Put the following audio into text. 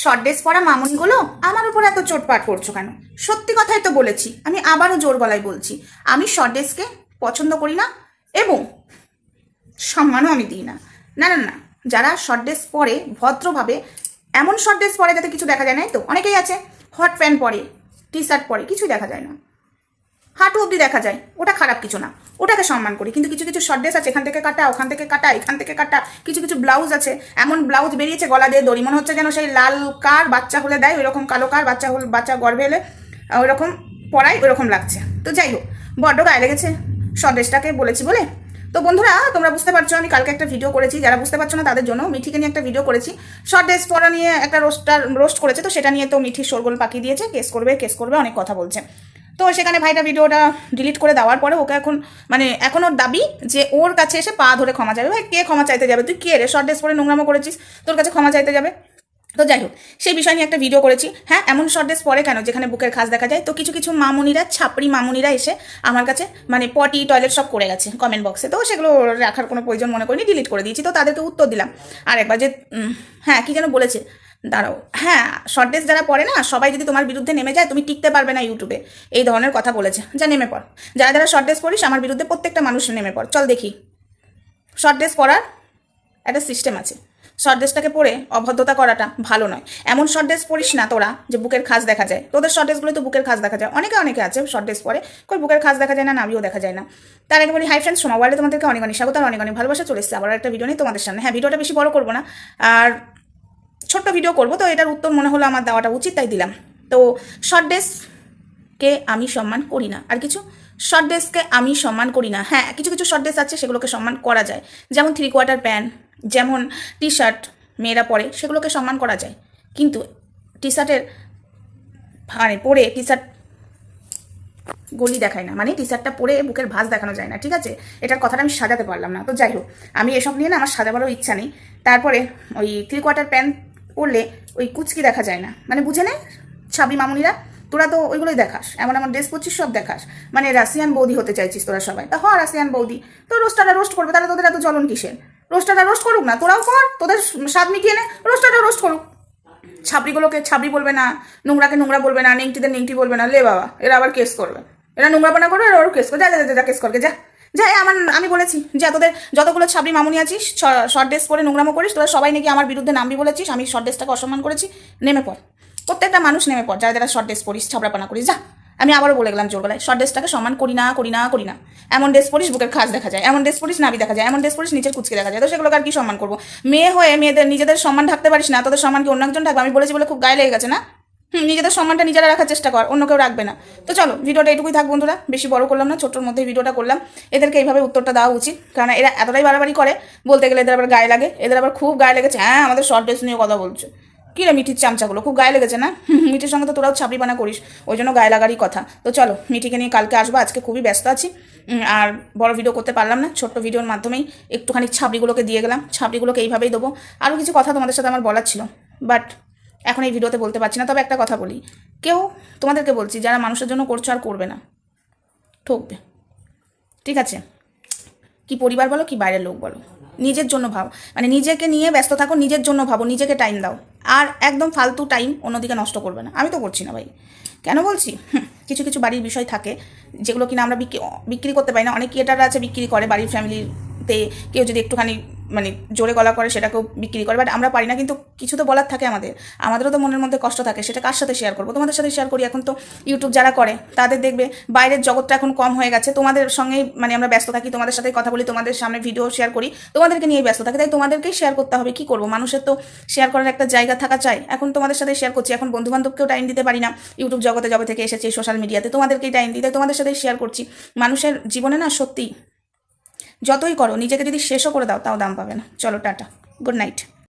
Short dress পরা মামুনগুলো আমার উপর এত চোটপাট করছ কেন? সত্যি কথাই তো বলেছি, আমি আবারও জোর গলায় বলছি, আমি শর্ট ড্রেসকে পছন্দ করি না এবং সম্মানও আমি দিই না। না না না, যারা শর্ট ড্রেস পরে ভদ্রভাবে, এমন শর্ট ড্রেস পরে যাতে কিছু দেখা যায় না তো? অনেকেই আছে হট প্যান্ট পরে টি শার্ট পরে, কিছুই দেখা যায় না। হাঁটু অবধি দেখা যায়, ওটা খারাপ কিছু না। ওটাকে সম্মান করি। কিন্তু কিছু কিছু শর্ট ড্রেস আছে, এখান থেকে কাটা, ওখান থেকে কাটা, এখান থেকে কাটা, কিছু কিছু ব্লাউজ আছে। এমন ব্লাউজ বেরিয়েছে গলা দিয়ে দড়ি। মনে হচ্ছে যেন সেই লাল কার বাচ্চা হলে দেয়, ওইরকম কালো কার বাচ্চা হলে বাচ্চা গর্ভে এলে ওই রকম পরাই ওই লাগছে। তো যাই হোক, বড্ড গায়ে লেগেছে শর্ট ড্রেসটাকে বলেছি বলে। তো বন্ধুরা, তোমরা বুঝতে পারছ, আমি কালকে একটা ভিডিও করেছি। যারা বুঝতে পারছ না তাদের জন্য মিঠিকে নিয়ে একটা ভিডিও করেছি। শর্ট ড্রেস পরা নিয়ে একটা রোস্টার রোস্ট করেছে। তো সেটা নিয়ে তো মিঠি শোরগোল পাকিয়ে দিয়েছে। কেস করবে কেস করবে, অনেক কথা বলছে। তো সেখানে ভাইটা ভিডিওটা ডিলিট করে দেওয়ার পরে ওকে এখন মানে এখন ওর দাবি যে ওর কাছে এসে পা ধরে ক্ষমা চাইবে। ভাই, কে ক্ষমা চাইতে যাবে? তুই কে রে? শর্ট ড্রেস পরে নোংরামো করেছিস, তোর কাছে ক্ষমা চাইতে যাবে? তো যাই হোক সেই বিষয় নিয়ে একটা ভিডিও করেছি। হ্যাঁ এমন শর্ট ড্রেস পরে কেন? যেখানে বুকের খাস দেখা যায়। তো কিছু কিছু মামুনিরা, ছাপড়ি মামুনিরা এসে আমার কাছে মানে পটি টয়লেট সব করে গেছে কমেন্ট বক্সে তো সেগুলো রাখার কোনো প্রয়োজন মনে করিনি ডিলিট করে দিয়েছি। তো তাদেরকে উত্তর দিলাম। আর একবার যে হ্যাঁ কি যেন বলেছে? দাঁড়াও। হ্যাঁ শর্ট ড্রেস যারা পড়ে না, সবাই যদি তোমার বিরুদ্ধে নেমে যায়, তুমি টিকতে পারবে না ইউটিউবে। এই ধরনের কথা বলেছে। যা নেমে পড়। যারা যারা শর্ট ড্রেস পড়িস, আমার বিরুদ্ধে প্রত্যেকটা মানুষ নেমে পড়। চল দেখি। শর্ট ড্রেস পরার একটা সিস্টেম আছে। শর্ট ড্রেসটাকে পরে অভদ্রতা করাটা ভালো নয়। এমন শর্ট ড্রেস পরিস না তোরা যে বুকের খাস দেখা যায়। তোদের শর্ট ড্রেসগুলো তো বুকের খাস দেখা যায়। অনেকে অনেকে আছে শর্ট ড্রেস পরে কই বুকের খাস দেখা যায় না, নাভিও দেখা যায় না। তার আগে বলি হাই ফ্রেন্ডস সোমা ওয়ার্ল্ডে তোমাদেরকে অনেক অনেক স্বাগত আর অনেক অনেক ভালোবাসা। চলে এসেছে আবার একটা ভিডিও নেই তোমাদের সামনে। হ্যাঁ ভিডিওটা বেশি বড় করব না। আর ছোট্ট ভিডিও করব, তো এটার উত্তর মনে হলো আমার দেওয়াটা উচিত, তাই দিলাম। তো শর্ট ড্রেসকে আমি সম্মান করি না, আর কিছু শর্ট ড্রেসকে আমি সম্মান করি না। হ্যাঁ কিছু কিছু শর্ট ড্রেস আছে সেগুলোকে সম্মান করা যায়, যেমন থ্রি কোয়ার্টার প্যান্ট যেমন টি শার্ট মেয়েরা পরে সেগুলোকে সম্মান করা যায়। কিন্তু টি শার্টের মানে পরে টি শার্ট গলি দেখায় না মানে টি শার্টটা পরে বুকের ভাঁজ দেখানো যায় না, ঠিক আছে? এটার কথাটা আমি সাজাতে পারলাম না। তো যাই হোক, আমি এসব নিয়ে না আমার সাজাবারও ইচ্ছা নেই। তারপরে ওই থ্রি কোয়ার্টার প্যান্ট পরলে ওই কুচকি দেখা যায় না। মানে বুঝে নে ছাবি মামুনিরা তোরা তো ওইগুলোই দেখাস এমন এমন ড্রেস পরছিস সব দেখাস। মানে রাশিয়ান বৌদি হতে চাইছিস তোরা সবাই। তা হ রাশিয়ান বৌদি। তো রোস্টারটা রোস্ট করবে তাহলে তোদের এত জ্বলন কিসের? রোস্টারটা রোস্ট করুক না তোরাও কর তোদের স্বাদ মিটিয়ে নে রোস্টারটা রোস্ট করুক। ছাপড়িগুলোকে ছাপড়ি বলবে না নোংরাকে নোংরা বলবে না নেংটিদের নেংটি বলবে না লে বাবা এরা আবার কেস করবে। এরা নোংরাপনা করবে এরা ওর কেস করবে। যা যা, যা কেস করবে যা। যা এ আমার, আমি বলেছি যে তোদের যতগুলো ছাবড়ি মামুনি আছিস শর্ট ড্রেস পরে নোংরামো করিস, তোরা সবাই নাকি আমার বিরুদ্ধে নামবি বলেছিস, আমি শর্ট ড্রেসটাকে অসম্মান করেছি, নেমে পড়। প্রত্যেকটা মানুষ নেমে পড়, যারা যারা শর্ট ড্রেস পরিস, ছাবড়াপানা করিস, যা। আমি আবারও বলে গেলাম জোর গলায় শর্ট ড্রেসটাকে সম্মান করি না করি না করি না। এমন ড্রেস পরিস, বুকের খাস দেখা যায়, এমন ড্রেস পরিস নাবি দেখা যায়, এমন ড্রেস পরিস, নিচের কুচকে দেখা যায়। তো সেগুলোকে আর কি সম্মান করব? মেয়ে হয়ে মেয়েদের নিজেদের সম্মান ঢাকতে পারিস না, তোদের সম্মান কি অন্য একজন ঢাকবে? আমি বলেছি বলে খুব গায়ে লেগে গেছে না? নিজেদের সম্মানটা নিজেরা রাখার চেষ্টা কর, অন্য কেউ রাখবে না। তো চলো, ভিডিওটা এটুকুই থাক বন্ধুরা, বেশি বড় করলাম না, ছোট্টর মধ্যে ভিডিওটা করলাম। এদেরকে এইভাবে উত্তরটা দেওয়া উচিত কারণ এরা এতটাই বাড়াবাড়ি করে, বলতে গেলে এদের আবার গায়ে লাগে, এদের আবার খুব গায়ে লেগেছে। হ্যাঁ আমাদের শর্ট ড্রেস নিয়ে কথা বলছো। কী রে মিঠির চামচাগুলো, খুব গায়ে লেগেছে না? মিঠির সঙ্গে তো তোরাও ছাপড়ি বানা করিস, ওই জন্য গায়ে লাগারই কথা। তো চলো, মিঠিকে নিয়ে কালকে আসব, আজকে খুবই ব্যস্ত আছি। আর বড় ভিডিও করতে পারলাম না, ছোট্ট ভিডিওর মাধ্যমেই একটুখানি ছাপড়িগুলোকে দিয়ে গেলাম, ছাপড়িগুলোকে এইভাবেই দেবো। আরও কিছু কথা তোমাদের সাথে আমার বলার ছিল বাট এখন এই ভিডিওতে বলতে পারছি না, তবে একটা কথা বলি। কেউ তোমাদেরকে বলছি, যারা মানুষের জন্য করছ আর করবে না, ঠকবে। ঠিক আছে? কি পরিবার বলো, কি বাইরের লোক বলো। নিজের জন্য ভাবো। মানে নিজেকে নিয়ে ব্যস্ত থাকো, নিজের জন্য ভাবো, নিজেকে টাইম দাও। আর একদম ফালতু টাইম অন্যদিকে নষ্ট করবে না। আমি তো করছি না ভাই। কেন বলছি? কিছু কিছু বাড়ির বিষয় থাকে, যেগুলো কিনা আমরা বিক্রি বিক্রি করতে পারি না। অনেক ক্রিয়েটাররা আছে বিক্রি করে বাড়ির ফ্যামিলিতে কেউ যদি একটুখানি মানে জোরে গলা করে সেটাকেও বিক্রি করে। বাট আমরা পারি না, কিন্তু কিছু তো বলার থাকে আমাদের। আমাদেরও তো মনের মধ্যে কষ্ট থাকে, সেটা কার সাথে শেয়ার করব? তোমাদের সাথে শেয়ার করি, এখন তো ইউটিউব যারা করে, তাদের দেখবে বাইরের জগৎটা এখন কম হয়ে গেছে। তোমাদের সঙ্গেই মানে আমরা ব্যস্ত থাকি, তোমাদের সাথে কথা বলি, তোমাদের সামনে ভিডিও শেয়ার করি, তোমাদেরকে নিয়েই ব্যস্ত থাকি। তাই তোমাদেরকেই শেয়ার করতে হবে, কি করব? মানুষের তো শেয়ার করার একটা জায়গা থাকা চাই। এখন তোমাদের সাথে শেয়ার করছি, এখন বন্ধু বান্ধবকেও টাইম দিতে পারি না। ইউটিউব জগতে, জবে থেকে এসেছি সোশ্যাল মিডিয়াতে তোমাদেরকেই টাইম দিই, তাই তোমাদের সাথে শেয়ার করছি। মানুষের জীবনে না সত্যি যতই করো, নিজেকে যদি শেষও করে দাও, তাও দাম পাবে না। চলো, টাটা। Good night.